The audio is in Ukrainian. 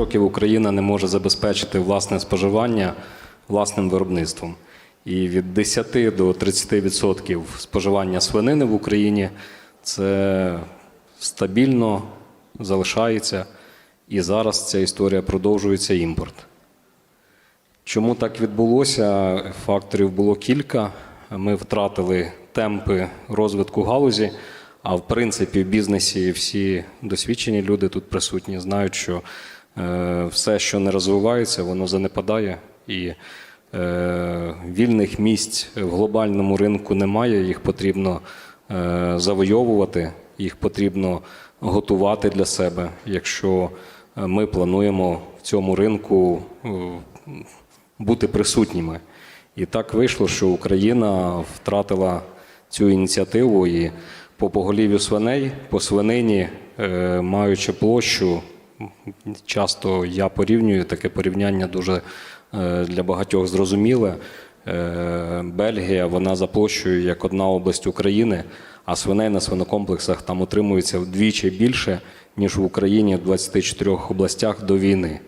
років Україна не може забезпечити власне споживання власним виробництвом. І від 10 до 30% споживання свинини в Україні це стабільно залишається. І зараз ця історія продовжується імпорт. Чому так відбулося? Факторів було кілька. Ми втратили темпи розвитку галузі. А в принципі, в бізнесі всі досвідчені люди тут присутні знають, що все, що не розвивається, воно занепадає. І е, вільних місць в глобальному ринку немає. Їх потрібно е, завойовувати, їх потрібно готувати для себе, якщо е, ми плануємо в цьому ринку е, бути присутніми. І так вийшло, що Україна втратила цю ініціативу і по поголів'ю свиней, по свинині, е, маючи площу, часто я порівнюю таке порівняння дуже е, для багатьох зрозуміле. Е, Бельгія, вона за площею як одна область України, а свиней на свинокомплексах там утримується вдвічі більше, ніж в Україні в 24 областях до війни.